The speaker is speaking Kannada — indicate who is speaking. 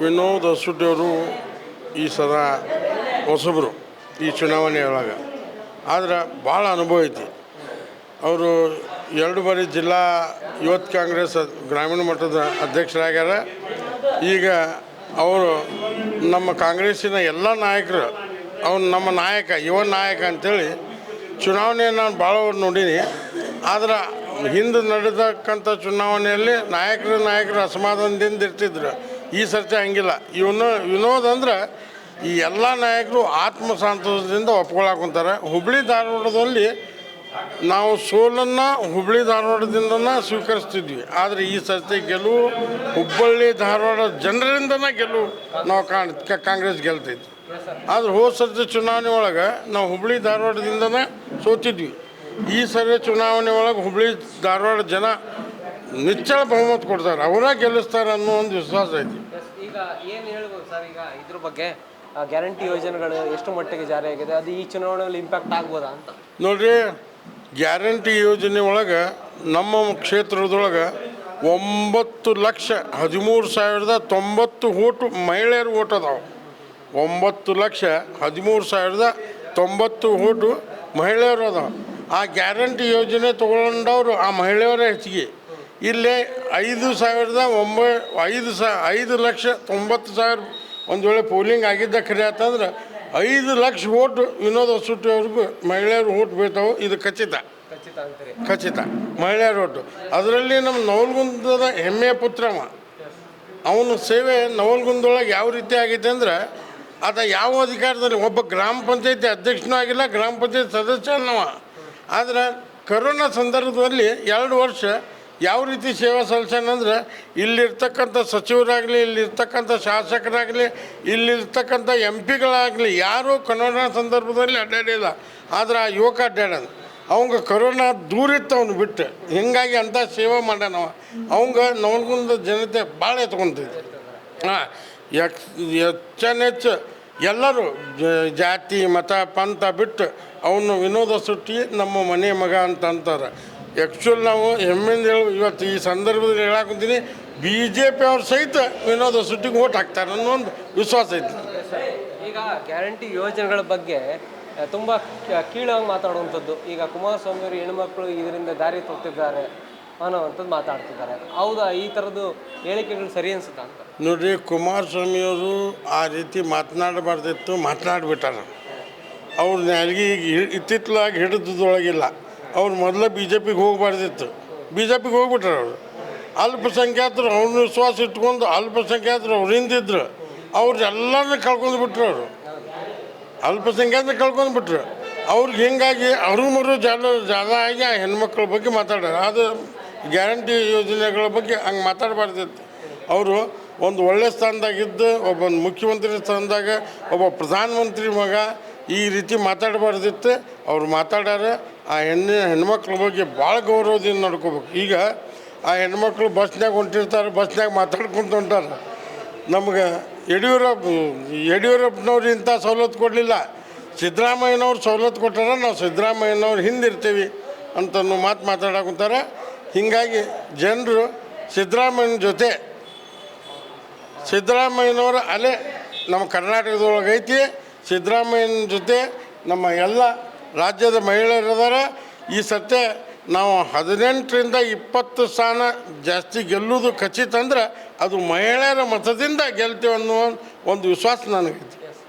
Speaker 1: ವಿನೋದ್ ಅವರು ಈ ಸದ ಹೊಸಬರು ಈ ಚುನಾವಣೆ ಆದರೆ ಭಾಳ ಅನುಭವ ಐತಿ. ಅವರು ಎರಡು ಬಾರಿ ಜಿಲ್ಲಾ ಯುವತ್ ಕಾಂಗ್ರೆಸ್ ಗ್ರಾಮೀಣ ಮಟ್ಟದ ಅಧ್ಯಕ್ಷರಾಗ್ಯಾರ. ಈಗ ಅವರು ನಮ್ಮ ಕಾಂಗ್ರೆಸ್ಸಿನ ಎಲ್ಲ ನಾಯಕರು, ಅವನು ನಮ್ಮ ನಾಯಕ, ಯುವ ನಾಯಕ ಅಂಥೇಳಿ ಚುನಾವಣೆಯನ್ನು ನಾನು ಭಾಳ ನೋಡೀನಿ. ಆದ್ರೆ ಹಿಂದೆ ನಡೆದಕ್ಕಂಥ ಚುನಾವಣೆಯಲ್ಲಿ ನಾಯಕರು ನಾಯಕರು ಅಸಮಾಧಾನದಿಂದ ಇರ್ತಿದ್ರು. ಈ ಸರ್ತಿ ಹಂಗಿಲ್ಲ. ಇವನು ವಿನೋದ್ ಅಂದ್ರೆ ಈ ಎಲ್ಲ ನಾಯಕರು ಆತ್ಮಸಂತೋಷದಿಂದ ಒಪ್ಕೊಳಕುಂತಾರೆ ಹುಬ್ಳಿ ಧಾರವಾಡದಲ್ಲಿ ನಾವು ಸೋಲನ್ನು ಹುಬ್ಳಿ ಧಾರವಾಡದಿಂದ ಸ್ವೀಕರಿಸ್ತಿದ್ವಿ. ಆದರೆ ಈ ಸರ್ತಿ ಗೆಲುವು ಹುಬ್ಬಳ್ಳಿ ಧಾರವಾಡ ಜನರಿಂದನೇ ಗೆಲುವು ನಾವು ಕಾಣ್ ಕಾಂಗ್ರೆಸ್ ಗೆಲ್ತೈತಿ. ಆದ್ರೆ ಹೋದ ಸರ್ತಿ ಚುನಾವಣೆ ಒಳಗೆ ನಾವು ಹುಬ್ಳಿ ಧಾರವಾಡದಿಂದನೇ ಸೋತಿದ್ವಿ. ಈ ಸರಿ ಚುನಾವಣೆ ಒಳಗೆ ಹುಬ್ಳಿ ಧಾರವಾಡ ಜನ ನಿಚ್ಚಳ ಬಹುಮತ ಕೊಡ್ತಾರೆ ಅವರ ಗೆಲ್ಲಿಸ್ತಾರೆ ಅನ್ನೋ ಒಂದು ವಿಶ್ವಾಸ ಐತಿ.
Speaker 2: ಈಗ ಏನು ಹೇಳ್ಬೋದು ಸರ್ ಈಗ ಇದ್ರ ಬಗ್ಗೆ ಗ್ಯಾರಂಟಿ ಯೋಜನೆಗಳು ಎಷ್ಟು ಮಟ್ಟಿಗೆ ಜಾರಿಯಾಗಿದೆ ಅದು ಈ ಚುನಾವಣೆಯಲ್ಲಿ ಇಂಪ್ಯಾಕ್ಟ್ ಆಗ್ಬೋದಾ ಅಂತ?
Speaker 1: ನೋಡ್ರಿ ಗ್ಯಾರಂಟಿ ಯೋಜನೆ ಒಳಗೆ ನಮ್ಮ ಕ್ಷೇತ್ರದೊಳಗೆ ಒಂಬತ್ತು ಲಕ್ಷ ಹದಿಮೂರು ಸಾವಿರದ ತೊಂಬತ್ತು ಓಟು ಮಹಿಳೆಯರು ಓಟ್ ಅದಾವೆ. ಒಂಬತ್ತು ಲಕ್ಷ ಹದಿಮೂರು ಸಾವಿರದ ತೊಂಬತ್ತು ಓಟು ಮಹಿಳೆಯರು ಅದಾವೆ. ಆ ಗ್ಯಾರಂಟಿ ಯೋಜನೆ ತೊಗೊಂಡವರು ಆ ಮಹಿಳೆಯರೇ ಹೆಚ್ಚಿಗೆ. ಇಲ್ಲೇ ಐದು ಸಾವಿರದ ಒಂಬ ಐದು ಸಾ ಐದು ಲಕ್ಷ ತೊಂಬತ್ತು ಸಾವಿರ ಒಂದು ವೇಳೆ ಪೋಲಿಂಗ್ ಆಗಿದ್ದ ಖರೆ ಆತಂದ್ರೆ ಐದು ಲಕ್ಷ ವೋಟ್ ವಿನೋದ್ ಹೊಸಟ್ಟಿ ಅವ್ರಿಗೂ ಮಹಿಳೆಯರು ಓಟ್ ಬೀಳ್ತಾವೆ ಇದು ಖಚಿತ.
Speaker 2: ಖಚಿತ
Speaker 1: ಮಹಿಳೆಯರ ಓಟು ಅದರಲ್ಲಿ ನಮ್ಮ ನವಲ್ಗುಂದದ ಹೆಮ್ಮೆಯ ಪುತ್ರವ ಅವನ ಸೇವೆ ನವಲ್ಗುಂದೊಳಗೆ ಯಾವ ರೀತಿ ಆಗೈತೆ ಅಂದ್ರೆ ಆತ ಯಾವ ಅಧಿಕಾರದಲ್ಲಿ ಒಬ್ಬ ಗ್ರಾಮ ಪಂಚಾಯತಿ ಅಧ್ಯಕ್ಷನೂ ಆಗಿಲ್ಲ ಗ್ರಾಮ ಪಂಚಾಯತ್ ಸದಸ್ಯನವ ಆದರೆ ಕರೋನಾ ಸಂದರ್ಭದಲ್ಲಿ ಎರಡು ವರ್ಷ ಯಾವ ರೀತಿ ಸೇವಾ ಸೇವೆ ಸಲ್ಲಿಸ್ಯಾನಂದ್ರೆ ಇಲ್ಲಿರ್ತಕ್ಕಂಥ ಸಚಿವರಾಗಲಿ, ಇಲ್ಲಿರ್ತಕ್ಕಂಥ ಶಾಸಕರಾಗಲಿ, ಇಲ್ಲಿರ್ತಕ್ಕಂಥ ಎಂ ಪಿಗಳಾಗಲಿ ಯಾರೂ ಕೊರೋನಾ ಸಂದರ್ಭದಲ್ಲಿ ಅಡ್ಡಾಡಿಲ್ಲ. ಆದರೆ ಆ ಯುವಕ ಅಡ್ಡಾಡೋದು. ಅವಂಗೆ ಕರೋನಾ ದೂರ ಇತ್ತು ಅವ್ನು ಬಿಟ್ಟು. ಹಿಂಗಾಗಿ ಅಂಥ ಸೇವೆ ಮಾಡ್ಯಾನವ ಅವಂಗೆ ನೋಡ್ಕೊಂಡ ಜನತೆ ಭಾಳ ಎತ್ಕೊಂತೈತಿ ಹಾಂ ಹೆಚ್ಚನೆಚ್ಚು ಎಲ್ಲರೂ ಜಾತಿ, ಮತ, ಪಂಥ ಬಿಟ್ಟು ಅವನು ವಿನೋದ ಸುಟ್ಟಿ ನಮ್ಮ ಮನೆ ಮಗ ಅಂತ ಅಂತಾರೆ. ಆ್ಯಕ್ಚುಲ್ ನಾವು ಹೆಮ್ಮೆಂದು ಹೇಳಿ ಇವತ್ತು ಈ ಸಂದರ್ಭದಲ್ಲಿ ಹೇಳಾಕುಂತೀನಿ ಬಿ ಜೆ ಪಿ ಅವ್ರ ಸಹಿತ ವಿನೋದ ಸುಟ್ಟಿಗೆ ಓಟ್ ಹಾಕ್ತಾರೆ ಅನ್ನೋ ಒಂದು ವಿಶ್ವಾಸ ಐತಿ.
Speaker 2: ಈಗ ಗ್ಯಾರಂಟಿ ಯೋಜನೆಗಳ ಬಗ್ಗೆ ತುಂಬ ಕೀಳಾಗಿ ಮಾತಾಡುವಂಥದ್ದು. ಈಗ ಕುಮಾರಸ್ವಾಮಿ ಅವರು ಹೆಣ್ಮಕ್ಳು ಇದರಿಂದ ದಾರಿ ತಪ್ಪಿದ್ದಾರೆ ಅನ್ನೋವಂಥದ್ದು ಮಾತಾಡ್ತಿದ್ದಾರೆ. ಹೌದಾ? ಈ ಥರದ್ದು ಹೇಳಿಕೆಗಳು ಸರಿ ಅನ್ಸುತ್ತಾ ಅಂತ?
Speaker 1: ನೋಡ್ರಿ ಕುಮಾರಸ್ವಾಮಿಯವರು ಆ ರೀತಿ ಮಾತನಾಡಬಾರ್ದಿತ್ತು ಮಾತನಾಡ್ಬಿಟ್ಟಾರ. ಅವ್ರು ಈಗ ಇತ್ತಿತ್ತಲಾಗಿ ಹಿಡಿದೊಳಗಿಲ್ಲ ಅವ್ರು ಮೊದಲೇ ಬಿ ಜೆ ಪಿಗೆ ಹೋಗಬಾರ್ದಿತ್ತು. ಬಿ ಜೆ ಪಿಗೆ ಹೋಗ್ಬಿಟ್ರು ಅವರು. ಅಲ್ಪಸಂಖ್ಯಾತರು ಅವ್ರನ್ನ ವಿಶ್ವಾಸ ಇಟ್ಕೊಂಡು ಅಲ್ಪಸಂಖ್ಯಾತರು ಅವ್ರು ಹಿಂದಿದ್ರು. ಅವ್ರನ್ನೆಲ್ಲರನ್ನ ಕಳ್ಕೊಂಡು ಬಿಟ್ರು ಅವರು. ಅಲ್ಪಸಂಖ್ಯಾತ ಕಳ್ಕೊಂಡು ಬಿಟ್ರು. ಅವ್ರಿಗೆ ಹಿಂಗಾಗಿ ಅವರು ಮರು ಜಾಲ ಜಾಲ ಆಗಿ ಆ ಹೆಣ್ಮಕ್ಳ ಬಗ್ಗೆ ಮಾತಾಡೋರು ಅದು ಗ್ಯಾರಂಟಿ ಯೋಜನೆಗಳ ಬಗ್ಗೆ ಹಂಗೆ ಮಾತಾಡಬಾರ್ದಿತ್ತು. ಅವರು ಒಂದು ಒಳ್ಳೆ ಸ್ಥಾನದಾಗಿದ್ದು ಒಬ್ಬ ಮುಖ್ಯಮಂತ್ರಿ ಸ್ಥಾನದಾಗ, ಒಬ್ಬ ಪ್ರಧಾನಮಂತ್ರಿ ಮಗ ಈ ರೀತಿ ಮಾತಾಡಬಾರ್ದಿತ್ತು. ಅವ್ರು ಮಾತಾಡಾರ. ಆ ಹೆಣ್ಣು, ಹೆಣ್ಮಕ್ಳ ಬಗ್ಗೆ ಭಾಳ ಗೌರವದಿಂದ ನಡ್ಕೋಬೇಕು. ಈಗ ಆ ಹೆಣ್ಮಕ್ಳು ಬಸ್ನಾಗ ಹೊಂಟಿರ್ತಾರೆ ಬಸ್ನಾಗ ಮಾತಾಡ್ಕೊಂತ ಹೊಂಟಾರೆ. ನಮ್ಗೆ ಯಡಿಯೂರಪ್ಪ, ಯಡಿಯೂರಪ್ಪನವ್ರು ಇಂಥ ಸವಲತ್ತು ಕೊಡಲಿಲ್ಲ. ಸಿದ್ದರಾಮಯ್ಯನವ್ರು ಸವಲತ್ತು ಕೊಟ್ಟಾರ, ನಾವು ಸಿದ್ದರಾಮಯ್ಯನವ್ರು ಹಿಂದಿರ್ತೀವಿ ಅಂತ ಮಾತು ಮಾತಾಡಕುಂತಾರೆ ಹೀಗಾಗಿ ಜನರು ಸಿದ್ದರಾಮಯ್ಯನ ಜೊತೆ, ಸಿದ್ದರಾಮಯ್ಯನವರ ಅಲೆ ನಮ್ಮ ಕರ್ನಾಟಕದೊಳಗೆ ಐತಿ ಸಿದ್ದರಾಮಯ್ಯನ ಜೊತೆ ನಮ್ಮ ಎಲ್ಲ ರಾಜ್ಯದ ಮಹಿಳೆಯರಿದ್ದಾರೆ. ಈ ಸತ್ಯ ನಾವು ಹದಿನೆಂಟರಿಂದ ಇಪ್ಪತ್ತು ಸ್ಥಾನ ಜಾಸ್ತಿ ಗೆಲ್ಲುವುದು ಖಚಿತ ಅಂದ್ರೆ ಅದು ಮಹಿಳೆಯರ ಮತದಿಂದ ಗೆಲ್ತೀವಿ ಅನ್ನೋ ಒಂದು ವಿಶ್ವಾಸ ನನಗೈತಿ.